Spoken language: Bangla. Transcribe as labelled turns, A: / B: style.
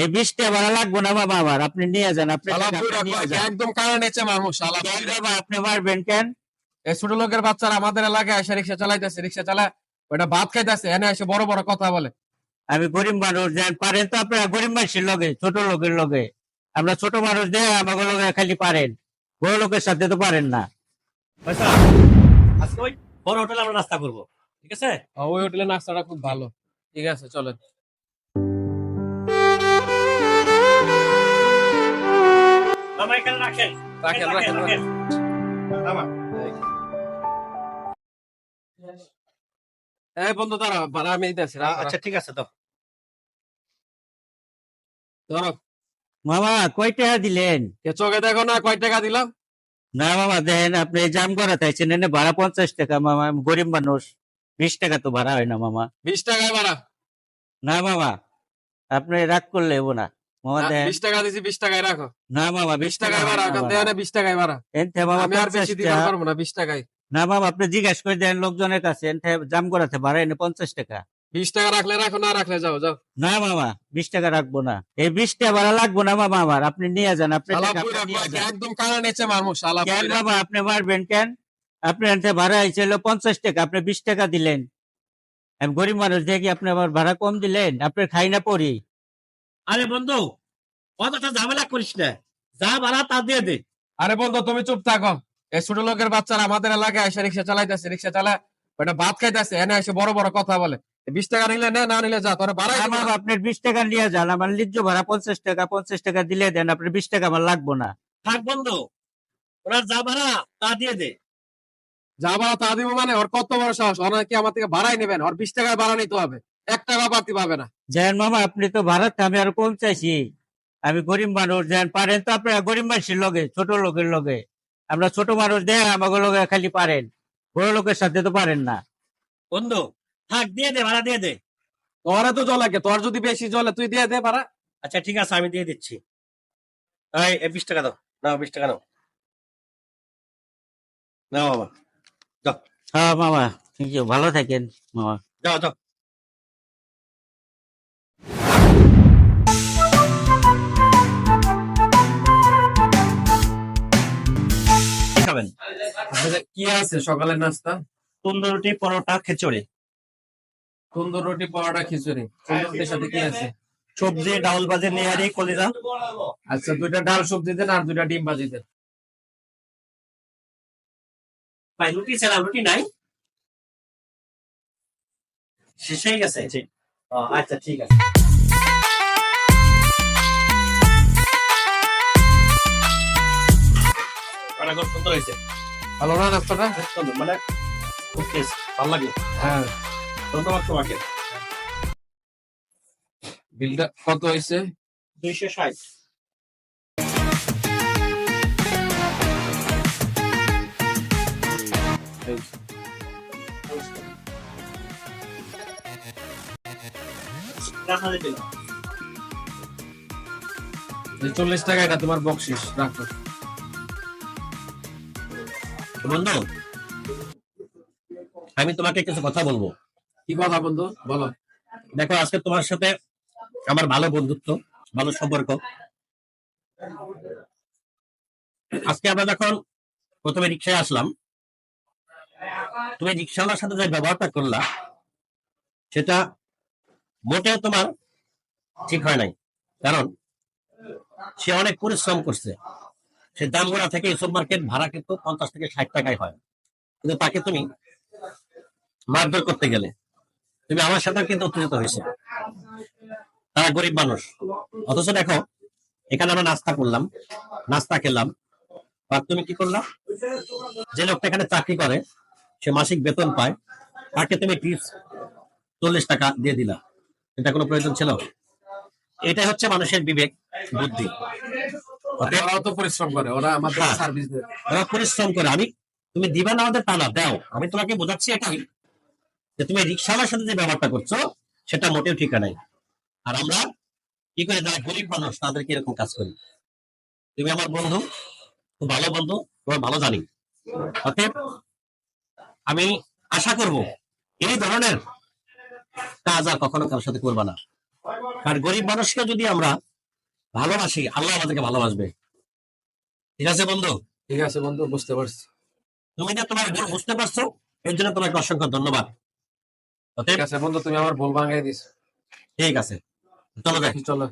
A: এই বৃষ্টি ভাড়া লাগবো না বাবা আমার আপনি নিয়ে যান আপনি যান।
B: একদম কানে নেচে মানুষ
A: আপনি মারবেন কেন?
B: এই ছোট লোকের বাচ্চারা আমাদের এলাকায় এসে রিক্সা চালাইতেছে রিক্সা চালায় ওটা ভাত খাইতেছে এনে এসে বড় বড় কথা বলে।
A: আমি গরিব মানুষ দেন পারেন তো আপনারা গরিব মানুষের লগে ছোট লোকের লগে। আমরা ছোট মানুষ দেয় আমাকে লগে খালি পারেন বড় লোকের সাথে তো পারেন না।
C: আজকে ওই বড় হোটেলে আমরা নাস্তা করব ঠিক আছে?
B: ওই হোটেলে নাস্তাটা খুব ভালো। ঠিক আছে চলেন।
C: রাখেন।
B: রাখেন রাখেন রাখেন
C: মামা
B: এই বন্ধু দাঁড়া ভাড়া আমি দিতেছি
C: আচ্ছা ঠিক আছে তো
B: ধরো।
A: মামা কয় টাকা দিলেন?
B: কে চোখে দেখো না কয় টাকা দিলাম?
A: না মামা দেখেন আপনি জাম করা চাইছেন এনে ভাড়া পঞ্চাশ টাকা মামা আমি গরিব মানুষ। বিশ টাকা তো ভাড়া হয় না মামা।
B: বিশ টাকায় ভাড়া।
A: না মামা আপনি রাগ করলে হব না। মামা
B: টাকা দিছি টাকায় রাখো।
A: না মামা
B: টাকায় ভাড়া টাকায় ভাড়া।
A: এনতে মামা
B: আমি আর বেশি দিতে পারব না বিশ টাকায়।
A: না মামা আপনি জিজ্ঞাসা করে দেন লোকজনের কাছে এনতে জাম করাতে ভাড়া এনে পঞ্চাশ টাকা।
B: বিশ টাকা রাখলে রাখো না রাখলে যাও যাও।
A: না মামা বিশ টাকা রাখব না। এই বিশ টাকা ভাড়া লাগবো না মামা আমার আপনি নিয়ে যান আপনি।
B: একদম শালা
A: কেন
B: বুইড়া।
A: আপনি মারবেন কেন? আপনি এনতে ভাড়া হয়েছিল পঞ্চাশ টাকা আপনি বিশ টাকা দিলেন। আমি গরিব মানুষ দেখি আপনি আমার ভাড়া কম দিলেন আপনি খাই না পড়ি।
C: আরে বন্ধু অতটা ঝামেলা করিস না। যা ভাড়া তা দিয়ে দে।
B: আরে বন্ধু তুমি চুপ থাকো। এই ছোট লোকের বাচ্চারা আমাদের এলাকায় এসে রিক্সা চালাইতেছে রিক্সা চালায় ওটা ভাত খাইতেছে এনে এসে বড় বড় কথা বলে। বিশ টাকা নিলে নে না নিলে যা তোরা দিবো।
A: আপনার বিশ টাকা নিয়ে যান আমার লিজ্জ ভাড়া পঞ্চাশ টাকা পঞ্চাশ টাকা দিলে দেন আপনার বিশ টাকা আমার লাগবো না।
C: থাক বন্ধু ওরা যা ভাড়া তা দিয়ে দে।
B: যা ভাড়া তা দিব মানে ওর কত বড় সাহস ওরা কি আমার থেকে ভাড়াই নেবেন ওর বিশ টাকায় ভাড়া নিতে হবে। এক টাকা বাড়তি পাবে না।
A: যেন মামা আপনি তো ভারত আমি আর কম চাইছি। আমি গরিব মানুষ যেন পারেন তো আপনারা গরিব মানুষের লগে ছোট লোকের লগে। আমরা ছোট মানুষ দেয় আমাকে লগে খালি পারেন। বড় লোকের সাথে তো পারেন না।
C: বন্ধু থাক দিয়ে দে ভাড়া দিয়ে দে।
B: তোরা তো জলে কে? তোর যদি বেশি জলে তুই দিয়ে দে ভাড়া।
C: আচ্ছা ঠিক আছে আমি দিয়ে দিচ্ছি। এই বিশ টাকা দাও। নাও বিশ টাকা নাও। নাও বাবা
A: হ্যাঁ মামা ভালো থাকেন মামা।
C: যাও যাও। কি
B: আছে সকালের নাস্তা?
C: তন্দুর রুটি পরোটা খিচুড়ি।
B: তন্দুর রুটি পরোটা খিচুড়ি। তন্দুর রুটির সাথে কি আছে?
C: সবজি ডাউল ভাজি নেহারি কলিজা।
B: আচ্ছা দুইটা ডাল সবজি দেন আর দুইটা ডিম ভাজি দেন।
C: ভাই রুটি ছাড়া রুটি নাই? শেষ হয়ে গেছে? আচ্ছা ঠিক আছে। অনেক সুন্দর হয়েছে।
B: ভালো না? নাস্তাটা
C: মানে খুব টেস্ট ভালো লাগল
B: হ্যাঁ।
C: ধন্যবাদ তোমাকে।
B: বিলটা কত হয়েছে?
C: দুইশো ষাট।
B: চল্লিশ টাকা এটা তোমার বকশিস রাখো।
C: বন্ধু আমি তোমাকে কিছু কথা বলব।
B: কি কথা বন্ধু? বলো।
C: দেখো আজকে তোমার সাথে আমার ভালো বন্ধুত্ব ভালো সম্পর্ক। আজকে আমরা যখন প্রথমে রিক্সায় আসলাম তুমি রিক্সাওয়ালার সাথে যে ব্যবহারটা করলা সেটা মোটেও তোমার ঠিক হয় নাই। কারণ সে অনেক পরিশ্রম করছে। সে দামগোড়া থেকে সুপার মার্কেট ভাড়া কিন্তু পঞ্চাশ থেকে ষাট টাকায় হয়। কিন্তু তাকে তুমি মারধর করতে গেলে তুমি আমার সাথে কিন্তু উত্তেজিত হয়েছে। তারা গরিব মানুষ। অথচ দেখো, এখানে আমরা নাস্তা করলাম, নাস্তা খেলাম। আর তুমি কি করলাম যে লোকটা এখানে চাকরি করে, সে মাসিক বেতন পায়, তাকে তুমি টিপস চল্লিশ টাকা দিয়ে দিলা। এটা কোনো প্রয়োজন ছিল? এটাই হচ্ছে মানুষের বিবেক, বুদ্ধি।
B: ওরাও তো পরিশ্রম করে ওরা আমাদের
C: হ্যাঁ।
B: সার্ভিস দেয়।
C: ওরা পরিশ্রম করে। আমি তুমি দিবা না আমাদের তা না দাও। আমি তোমাকে বোঝাচ্ছি এটাই। যে তুমি রিক্সাওয়ালার সাথে যে ব্যবহারটা করছ সেটা মোটেও ঠিক নাই। আর আমরা কি করে যারা গরিব মানুষ তাদেরকে এরকম কাজ করি। তুমি আমার বন্ধু খুব ভালো বন্ধু তোমার ভালো জানি। অতএব আমি আশা করব এই ধরনের কাজ আর কখনো কারোর সাথে করবা না। কারণ গরিব মানুষকে যদি আমরা ভালোবাসি আল্লাহ আমাদেরকে ভালোবাসবে। ঠিক আছে বন্ধু?
B: ঠিক আছে বন্ধু বুঝতে পারছি।
C: তুমি না তোমার ভুল বুঝতে পারছ এর জন্য তোমাকে অসংখ্য ধন্যবাদ।
B: ঠিক আছে বন্ধু তুমি আমার ভুল ভাঙাই দিস
C: ঠিক আছে চলো দেখি
B: চলো।